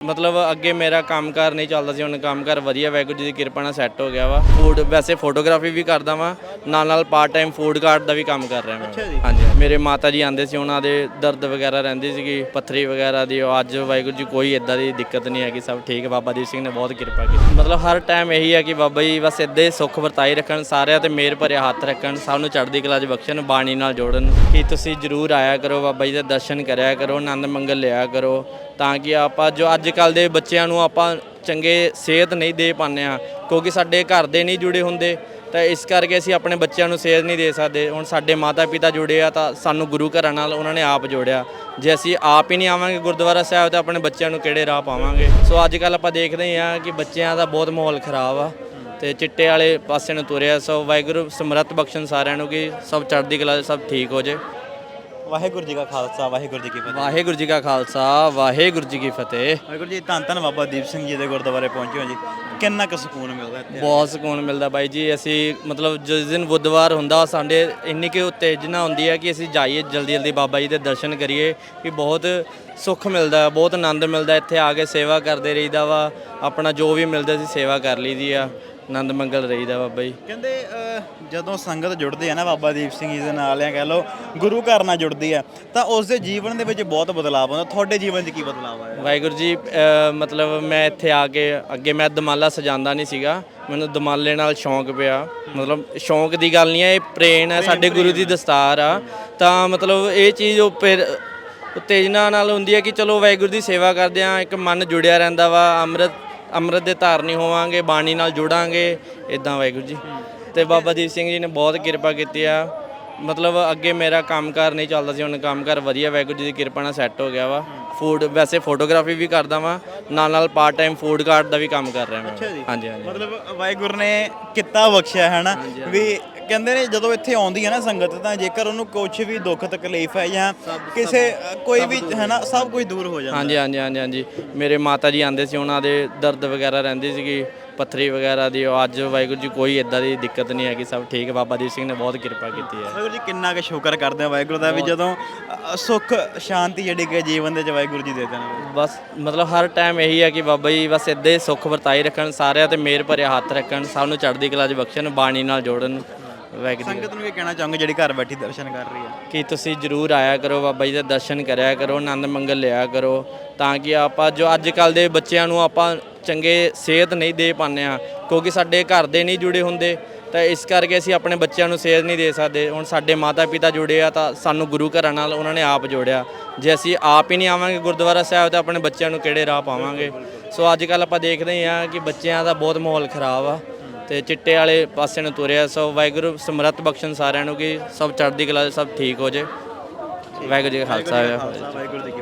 ਮਤਲਬ ਅੱਗੇ ਮੇਰਾ ਕੰਮਕਾਰ ਨਹੀਂ ਚੱਲਦਾ ਸੀ ਹੁਣ ਕੰਮਕਾਰ ਵਧੀਆ ਵਾਹਿਗੁਰੂ ਜੀ ਦੀ ਕਿਰਪਾ ਨਾਲ ਸੈੱਟ ਹੋ ਗਿਆ ਵਾ। ਫੂਡ ਵੈਸੇ ਫੋਟੋਗ੍ਰਾਫੀ ਵੀ ਕਰਦਾ ਵਾਂ ਨਾਲ ਨਾਲ ਪਾਰਟ ਟਾਈਮ ਫੂਡ ਕਾਰਟ ਦਾ ਵੀ ਕੰਮ ਕਰ ਰਿਹਾ। ਮੈਂ। ਹਾਂਜੀ। ਮੇਰੇ ਮਾਤਾ ਜੀ ਆਂਦੇ ਸੀ ਉਹਨਾਂ ਦੇ ਦਰਦ ਵਗੈਰਾ ਰਹਿੰਦੀ ਸੀਗੀ ਪੱਥਰੀ ਵਗੈਰਾ ਦੀ ਉਹ ਅੱਜ ਵਾਹਿਗੁਰੂ ਜੀ ਕੋਈ ਇਦਾਂ ਦੀ ਦਿੱਕਤ ਨਹੀਂ ਹੈਗੀ ਸਭ ਠੀਕ ਹੈ। ਬਾਬਾ ਦੀਪ ਸਿੰਘ ਨੇ ਬਹੁਤ ਕਿਰਪਾ ਕੀਤੀ। ਮਤਲਬ ਹਰ ਟਾਈਮ ਇਹੀ ਹੈ ਕਿ ਬਾਬਾ ਜੀ ਬਸ ਇੱਦਾਂ ਹੀ ਸੁੱਖ ਵਰਤਾਈ ਰੱਖਣ ਸਾਰਿਆਂ ਤੇ ਮੇਰ ਭਰਿਆ ਹੱਥ ਰੱਖਣ ਸਭ ਨੂੰ ਚੜ੍ਹਦੀ ਕਲਾ 'ਚ ਬਖਸ਼ਣ ਬਾਣੀ ਨਾਲ ਜੋੜਨ। ਕਿ ਤੁਸੀਂ ਜਰੂਰ ਆਇਆ ਕਰੋ ਬਾਬਾ ਜੀ ਦੇ ਦਰਸ਼ਨ ਕਰਿਆ ਕਰੋ ਆਨੰਦ ਮੰਗਲ ਲਿਆ ਕਰੋ ਤਾਂ ਕਿ ਆਪਾਂ ਜੋ ਅੱਜ ਅੱਜ ਕੱਲ ਦੇ ਬੱਚਿਆਂ ਨੂੰ ਆਪਾਂ ਚੰਗੇ ਸਿਹਤ ਨਹੀਂ ਦੇ ਪਾਉਂਦੇ ਆ ਕਿਉਂਕਿ ਸਾਡੇ ਘਰ ਦੇ ਨਹੀਂ ਜੁੜੇ ਹੁੰਦੇ। ਤਾਂ ਇਸ ਕਰਕੇ ਅਸੀਂ ਆਪਣੇ ਬੱਚਿਆਂ ਨੂੰ ਸੇਧ ਨਹੀਂ ਦੇ ਸਕਦੇ। ਹੁਣ ਸਾਡੇ ਮਾਤਾ ਪਿਤਾ ਜੁੜੇ ਆ ਤਾਂ ਸਾਨੂੰ ਗੁਰੂ ਘਰਾਂ ਨਾਲ ਉਹਨਾਂ ਨੇ ਆਪ ਜੋੜਿਆ। ਜੇ ਅਸੀਂ ਆਪ ਹੀ ਨਹੀਂ ਆਵਾਂਗੇ ਗੁਰਦੁਆਰਾ ਸਾਹਿਬ, ਤਾਂ ਆਪਣੇ ਬੱਚਿਆਂ ਨੂੰ ਕਿਹੜੇ ਰਾਹ ਪਾਵਾਂਗੇ? ਸੋ ਅੱਜ ਕੱਲ ਆਪਾਂ ਦੇਖਦੇ ਹਾਂ ਕਿ ਬੱਚਿਆਂ ਦਾ ਬਹੁਤ ਮਾਹੌਲ ਖਰਾਬ ਆ ਤੇ ਚਿੱਟੇ ਵਾਲੇ ਪਾਸੇ ਨੂੰ ਤੁਰਿਆ। ਸੋ ਵਾਹਿਗੁਰੂ ਸਮਰੱਥ ਬਖਸ਼ਣ ਸਾਰਿਆਂ ਨੂੰ ਕਿ ਸਭ ਚੜ੍ਹਦੀ ਕਲਾ ਸਭ ਠੀਕ ਹੋ ਜੇ ਵਾਹਿਗੁਰੂ ਜੀ ਕਾ ਖਾਲਸਾ ਵਾਹਿਗੁਰੂ ਜੀ ਕੀ ਫਤਿਹ। ਵਾਹਿਗੁਰੂ ਜੀ ਕਾ ਖਾਲਸਾ ਵਾਹਿਗੁਰੂ ਜੀ ਕੀ ਫਤਿਹ। ਵਾਹਿਗੁਰੂ ਜੀ ਧੰਨ ਧੰਨ ਬਾਬਾ ਦੀਪ ਸਿੰਘ ਜੀ ਦੇ ਗੁਰਦੁਆਰੇ ਪਹੁੰਚੇ ਹੋ ਜੀ। ਕਿੰਨਾ ਕੁ ਸਕੂਨ ਮਿਲਦਾ ਇੱਥੇ? ਬਹੁਤ ਸਕੂਨ ਮਿਲਦਾ ਬਾਈ ਜੀ ਅਸੀਂ ਮਤਲਬ ਜਿਸ ਦਿਨ ਬੁੱਧਵਾਰ ਹੁੰਦਾ ਸਾਡੇ ਇੰਨੀ ਕਿ ਉਤੇਜਨਾ ਹੁੰਦੀ ਹੈ ਕਿ ਅਸੀਂ ਜਾਈਏ ਜਲਦੀ ਜਲਦੀ ਬਾਬਾ ਜੀ ਦੇ ਦਰਸ਼ਨ ਕਰੀਏ ਕਿ ਬਹੁਤ ਸੁੱਖ ਮਿਲਦਾ ਬਹੁਤ ਆਨੰਦ ਮਿਲਦਾ ਇੱਥੇ ਆ ਕੇ ਸੇਵਾ ਕਰਦੇ ਰਹੀਦਾ ਵਾ। ਆਪਣਾ ਜੋ ਵੀ ਮਿਲਦਾ ਸੀ ਸੇਵਾ ਕਰ ਲਈਦੀ ਆ। ਆਨੰਦ ਮੰਗਲ ਰਹੀਦਾ ਬਾਬਾ ਜੀ। ਕਹਿੰਦੇ ਅਹ, ਜਦੋਂ ਸੰਗਤ ਜੁੜਦੀ ਹੈ ਨਾ ਬਾਬਾ ਦੀਪ ਸਿੰਘ ਜੀ ਦੇ ਨਾਲ ਜਾਂ ਕਹਿ ਲਓ ਗੁਰੂ ਘਰ ਨਾਲ ਜੁੜਦੀ ਹੈ ਤਾਂ ਉਸ ਦੇ ਜੀਵਨ ਦੇ ਵਿੱਚ ਬਹੁਤ ਬਦਲਾਅ ਆਉਂਦਾ। ਤੁਹਾਡੇ ਜੀਵਨ 'ਚ ਕੀ ਬਦਲਾਅ ਆਇਆ? ਵਾਹਿਗੁਰੂ ਜੀ ਅ, ਮਤਲਬ ਮੈਂ ਇੱਥੇ ਆ ਕੇ ਅੱਗੇ ਮੈਂ ਦਮਾਲਾ ਸਜਾਉਂਦਾ ਨਹੀਂ ਸੀਗਾ। ਮੈਨੂੰ ਦਮਾਲੇ ਨਾਲ ਸ਼ੌਂਕ ਪਿਆ। ਮਤਲਬ ਸ਼ੌਂਕ ਦੀ ਗੱਲ ਨਹੀਂ ਹੈ ਇਹ ਪ੍ਰੇਣ ਹੈ ਸਾਡੇ ਗੁਰੂ ਦੀ ਦਸਤਾਰ ਆ। ਤਾਂ ਮਤਲਬ ਇਹ ਚੀਜ਼ ਉਹ ਫਿਰ ਉਤੇਜਨਾ ਨਾਲ ਹੁੰਦੀ ਹੈ ਕਿ ਚਲੋ ਵਾਹਿਗੁਰੂ ਦੀ ਸੇਵਾ ਕਰਦੇ ਆ ਇੱਕ ਮਨ ਜੁੜਿਆ ਰਹਿੰਦਾ ਵਾ ਅੰਮ੍ਰਿਤ ਅੰਮ੍ਰਿਤ ਦੇ ਧਾਰਨੀ ਹੋਵਾਂਗੇ ਬਾਣੀ ਨਾਲ ਜੁੜਾਂਗੇ ਇਦਾਂ ਵਾਹਿਗੁਰੂ ਜੀ। ਤੇ ਬਾਬਾ ਦੀਪ ਸਿੰਘ ਜੀ ਨੇ ਬਹੁਤ ਕਿਰਪਾ ਕੀਤੀ ਆ। ਮਤਲਬ ਅੱਗੇ ਮੇਰਾ ਕੰਮਕਾਰ ਨਹੀਂ ਚੱਲਦਾ ਸੀ ਹੁਣ ਕੰਮਕਾਰ ਵਧੀਆ ਵਾਹਿਗੁਰੂ ਜੀ ਦੀ ਕਿਰਪਾ ਨਾਲ ਸੈੱਟ ਹੋ ਗਿਆ ਵਾ। ਫੂਡ ਵੈਸੇ ਫੋਟੋਗ੍ਰਾਫੀ ਵੀ ਕਰਦਾ ਵਾਂ ਨਾਲ ਨਾਲ ਪਾਰਟ ਟਾਈਮ ਫੂਡ ਕਾਰਟ ਦਾ ਵੀ ਕੰਮ ਕਰ ਰਿਹਾ ਮੈਂ। ਹਾਂਜੀ ਹਾਂਜੀ। ਮਤਲਬ ਵਾਹਿਗੁਰੂ ਨੇ ਕਿੱਤਾ ਬਖਸ਼ਿਆ ਹੈ ਨਾ ਵੀ ਕਹਿੰਦੇ ਨੇ ਜਦੋਂ ਇੱਥੇ ਆਉਂਦੀ ਹੈ ਨਾ ਸੰਗਤ ਤਾਂ ਜੇਕਰ ਉਹਨੂੰ ਕੁਝ ਵੀ ਦੁੱਖ ਤਕਲੀਫ ਹੈ ਜਾਂ ਕਿਸੇ ਕੋਈ ਵੀ ਹੈ ਨਾ ਸਭ ਕੁਝ ਦੂਰ ਹੋ ਜਾਂਦਾ। ਹਾਂਜੀ ਹਾਂਜੀ ਹਾਂਜੀ ਹਾਂਜੀ। ਮੇਰੇ ਮਾਤਾ ਜੀ ਆਂਦੇ ਸੀ ਉਹਨਾਂ ਦੇ ਦਰਦ ਵਗੈਰਾ ਰਹਿੰਦੀ ਸੀਗੀ ਪੱਥਰੀ ਵਗੈਰਾ ਦੀ। ਉਹ ਅੱਜ ਵਾਹਿਗੁਰੂ ਜੀ ਕੋਈ ਇਦਾਂ ਦੀ ਦਿੱਕਤ ਨਹੀਂ ਹੈਗੀ ਸਭ ਠੀਕ ਹੈ। ਬਾਬਾ ਦੀਪ ਸਿੰਘ ਨੇ ਬਹੁਤ ਕਿਰਪਾ ਕੀਤੀ ਹੈ। ਵਾਹਿਗੁਰੂ ਜੀ ਕਿੰਨਾ ਕੁ ਸ਼ੁਕਰ ਕਰਦੇ ਆ ਵਾਹਿਗੁਰੂ ਦਾ ਵੀ ਜਦੋਂ ਅ, ਸੁੱਖ ਸ਼ਾਂਤੀ ਜਿਹੜੀ ਕਿ ਜੀਵਨ ਦੇ ਚ ਵਾਹਿਗੁਰੂ ਜੀ ਦੇ ਦੇਣ। ਬਸ ਮਤਲਬ ਹਰ ਟਾਈਮ ਇਹੀ ਹੈ ਕਿ ਬਾਬਾ ਜੀ ਬਸ ਇੱਦਾਂ ਹੀ ਸੁੱਖ ਵਰਤਾਈ ਰੱਖਣ ਸਾਰਿਆਂ ਤੇ ਮੇਰ ਭਰਿਆ ਹੱਥ ਰੱਖਣ ਸਭ ਨੂੰ ਚੜ੍ਹਦੀ ਕਲਾ 'ਚ ਬਖਸ਼ਣ ਬਾਣੀ ਨਾਲ ਜੋੜਨ। ਵਾਹਿਗੁਰੂ ਜੀ ਸੰਗਤ ਨੂੰ ਕੀ ਕਹਿਣਾ ਚਾਹੋਗੇ ਜਿਹੜੀ ਘਰ ਬੈਠੀ ਦਰਸ਼ਨ ਕਰ ਰਹੀ ਹੈ ਕਿ ਤੁਸੀਂ ਜਰੂਰ ਆਇਆ ਕਰੋ ਬਾਬਾ ਜੀ ਦੇ ਦਰਸ਼ਨ ਕਰਿਆ ਕਰੋ ਆਨੰਦ ਮੰਗਲ ਲਿਆ ਕਰੋ ਤਾਂ ਕਿ ਆਪਾਂ ਜੋ ਅੱਜ ਕੱਲ ਦੇ ਬੱਚਿਆਂ ਨੂੰ ਆਪਾਂ ਚੰਗੇ ਸਿਹਤ ਨਹੀਂ ਦੇ ਪਾਉਂਦੇ ਆ ਕਿਉਂਕਿ ਸਾਡੇ ਘਰ ਦੇ ਨਹੀਂ ਜੁੜੇ ਹੁੰਦੇ ਤਾਂ ਇਸ ਕਰਕੇ ਅਸੀਂ ਆਪਣੇ ਬੱਚਿਆਂ ਨੂੰ ਸੇਧ ਨਹੀਂ ਦੇ ਸਕਦੇ। ਹੁਣ ਸਾਡੇ ਮਾਤਾ ਪਿਤਾ ਜੁੜੇ ਆ ਤਾਂ ਸਾਨੂੰ ਗੁਰੂ ਘਰਾਂ ਨਾਲ ਉਹਨਾਂ ਨੇ ਆਪ ਜੋੜਿਆ। ਜੇ ਅਸੀਂ ਆਪ ਹੀ ਨਹੀਂ ਆਵਾਂਗੇ ਗੁਰਦੁਆਰਾ ਸਾਹਿਬ ਤਾਂ ਆਪਣੇ ਬੱਚਿਆਂ ਨੂੰ ਕਿਹੜੇ ਰਾਹ ਪਾਵਾਂਗੇ? ਸੋ ਅੱਜ ਕੱਲ ਆਪਾਂ ਦੇਖਦੇ ਹਾਂ ਕਿ ਬੱਚਿਆਂ ਦਾ ਬਹੁਤ ਮਾਹੌਲ ਖਰਾਬ ਆ। ਤੇ ਚਿੱਟੇ ਵਾਲੇ ਪਾਸੇ ਨੂੰ ਤੁਰਿਆ। ਸੋ ਵਾਹਿਗੁਰੂ, ਸਮਰੱਥ ਬਖਸ਼ਣ ਸਾਰਿਆਂ ਨੂੰ ਕਿ ਸਭ ਚੜ੍ਹਦੀ ਕਲਾ ਸਭ ਠੀਕ ਹੋ ਜੇ। ਵਾਹਿਗੁਰੂ ਜੀ ਕਾ ਖਾਲਸਾ, ਵਾਹਿਗੁਰੂ ਜੀ ਕੀ